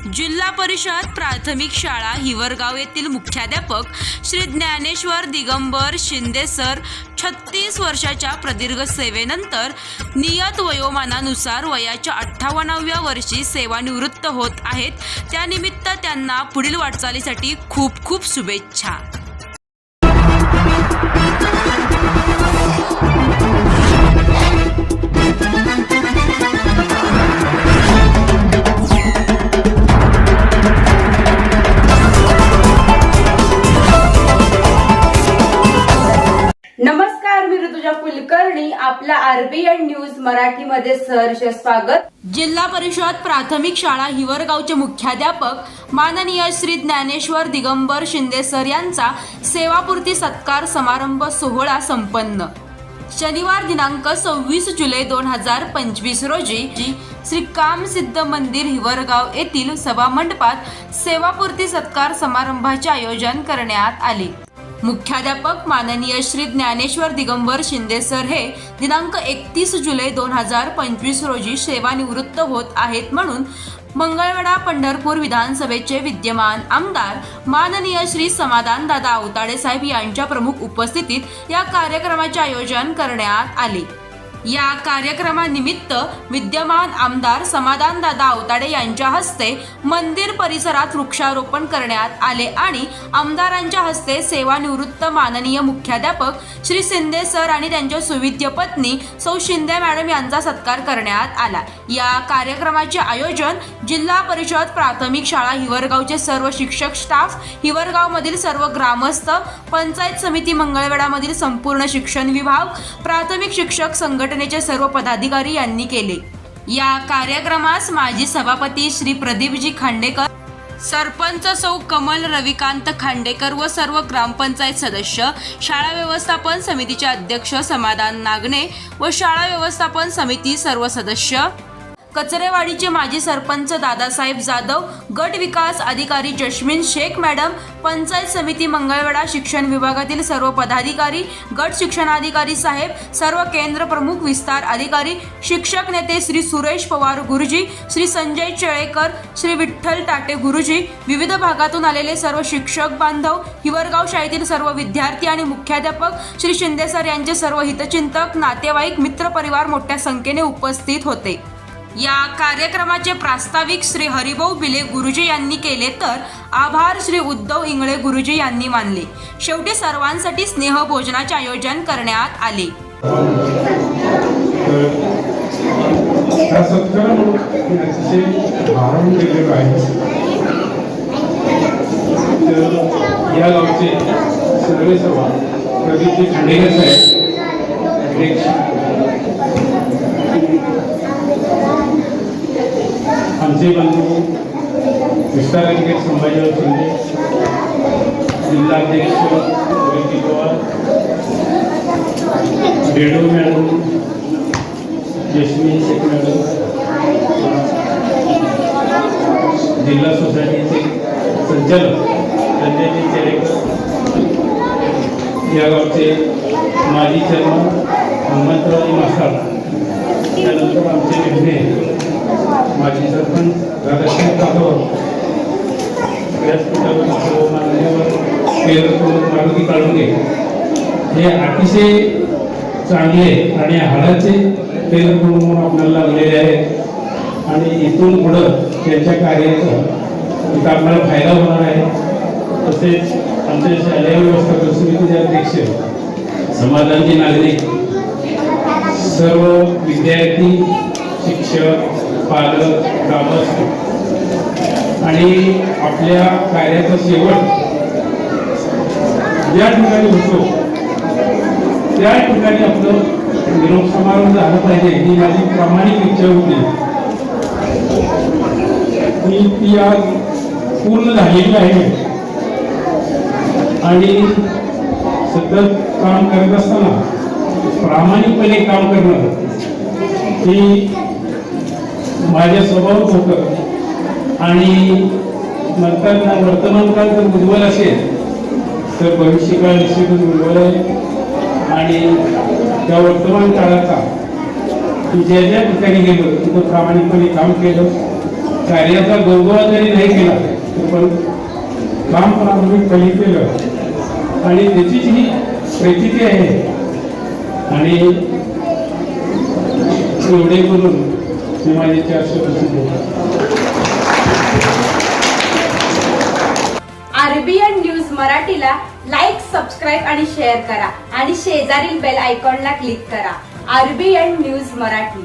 जिल्हा परिषद प्राथमिक शाळा हिवरगाव येथील मुख्याध्यापक श्री ज्ञानेश्वर दिगंबर शिंदे सर छत्तीस वर्षाच्या प्रदीर्घ सेवेनंतर नियत वयोमानानुसार वयाच्या अठ्ठावन्नाव्या वर्षी सेवानिवृत्त होत आहेत. त्यानिमित्त त्यांना पुढील वाटचालीसाठी खूप खूप शुभेच्छा. कुलकर्णी आरबीएन न्यूज मराठीमध्ये सहर्ष स्वागत. जिल्हा परिषद प्राथमिक शाळा हिवरगावचे मुख्याध्यापक माननीय श्री ज्ञानेश्वर दिगंबर शिंदे सर यांचा सेवापूर्ती सत्कार समारंभ सोहळा संपन्न. शनिवार दिनांक सव्वीस जुलै दोन हजार पंचवीस रोजी जी श्री कामसिद्ध मंदिर हिवरगाव येथील सभामंडपात सेवापूर्ती सत्कार समारंभाचे आयोजन करण्यात आले. मुख्याध्यापक माननीय श्री ज्ञानेश्वर दिगंबर शिंदे सर हे दिनांक एकतीस जुलै दोन हजार पंचवीस रोजी सेवानिवृत्त होत आहेत म्हणून मंगळवेढा पंढरपूर विधानसभेचे विद्यमान आमदार माननीय श्री समाधान दादा अवताडे साहेब यांच्या प्रमुख उपस्थितीत या कार्यक्रमाचे आयोजन करण्यात आले. या कार्यक्रमानिमित्त विद्यमान आमदार समाधान दादा अवताडे यांच्या हस्ते मंदिर परिसरात वृक्षारोपण करण्यात आले आणि आमदारांच्या हस्ते सेवानिवृत्त माननीय मुख्याध्यापक श्री शिंदे सर आणि त्यांच्या सुविद्य पत्नी सौ शिंदे मॅडम यांचा सत्कार करण्यात आला. या कार्यक्रमाचे आयोजन जिल्हा परिषद प्राथमिक शाळा हिवरगावचे सर्व शिक्षक स्टाफ हिवरगावमधील सर्व ग्रामस्थ पंचायत समिती मंगळवेढामधील संपूर्ण शिक्षण विभाग प्राथमिक शिक्षक संघटना संघटनेचे सर्व पदाधिकारी यांनी केले. या कार्यक्रमास माजी सभापती श्री प्रदीपजी खांडेकर सरपंच सौ कमल रविकांत खांडेकर व सर्व ग्रामपंचायत सदस्य शाळा व्यवस्थापन समितीचे अध्यक्ष समाधान नागणे व शाळा व्यवस्थापन समिती सर्व सदस्य कचरेवाडीचे माजी सरपंच दादासाहेब जाधव गट विकास अधिकारी जस्मिन शेख मॅडम पंचायत समिती मंगळवेढा शिक्षण विभागातील सर्व पदाधिकारी गट शिक्षणाधिकारी साहेब सर्व केंद्र प्रमुख विस्तार अधिकारी शिक्षक नेते श्री सुरेश पवार गुरुजी श्री संजय चेळेकर श्री विठ्ठल टाटे गुरुजी विविध भागातून आलेले सर्व शिक्षक बांधव हिवरगाव शाळेतील सर्व विद्यार्थी आणि मुख्याध्यापक श्री शिंदे सर यांचे सर्व हितचिंतक नातेवाईक मित्रपरिवार मोठ्या संख्येने उपस्थित होते. या कार्यक्रमाचे प्रास्ताविक श्री हरिभाऊ बिले गुरुजी यांनी केले तर आभार श्री उद्धव इंगळे गुरुजी यांनी मानले. शेवटी सर्वांसाठी स्नेह भोजनाचे आयोजन करण्यात आले. या गावचे सर्वे प्रदीपजी खांडेकर साहेब अध्यक्ष आमचे बंधू विस्तार अधिकारी संभाजीराव शिंदे जिल्हाध्यक्ष रोहित पवार बेडू मॅडम जस्मिन शेख मॅडम जिल्हा सोसायटीचे संचालक संजयजी चेरेकर या गावचे माजी चेअरमन हनुमंतरावजी मासाळ त्यानंतर आमचे निर्णय माजी सरपंच राधाकृष्ण जाधव व्यासपीठावर सर्व मान्यवर मारुती काळुंगे हे अतिशय चांगले आणि हाडाचे केंद्र म्हणून आपल्याला लागलेले आहेत आणि इथून पुढं त्यांच्या कार्याचा एक आपल्याला फायदा होणार आहे. तसेच आमचे शालेय व्यवस्थापन समितीचे अध्यक्ष समाजाचे नागरिक सर्व विद्यार्थी शिक्षक पालक ग्रामस्थ आणि आपल्या कार्याचा शेवट ज्या ठिकाणी होतो त्या ठिकाणी आपलं निरोप समारंभ झाला पाहिजे ही माझी प्रामाणिक इच्छा होती. ती ती आज पूर्ण झालेली आहे. आणि सतत काम करत असताना प्रामाणिकपणे काम करणं ही माझ्या स्वभाव होतं. आणि नंतर वर्तमानकाळ जर उज्ज्वल असेल तर भविष्यकाळ निश्चितच उज्ज्वल आहे. आणि त्या वर्तमान काळाचा मी ज्या ज्या ठिकाणी गेलो तिथं प्रामाणिकपणे काम केलं. कार्याचा गौरवा जरी नाही केला पण काम प्रामाणिकपणे केलं. आणि त्याचीच ही प्रचिती आहे. आणि एवढे करून मी आरबीएन न्यूज मराठीला लाईक सबस्क्राईब आणि शेअर करा. आणि शेजारील बेल आयकॉनला क्लिक करा. RBN news Marathi.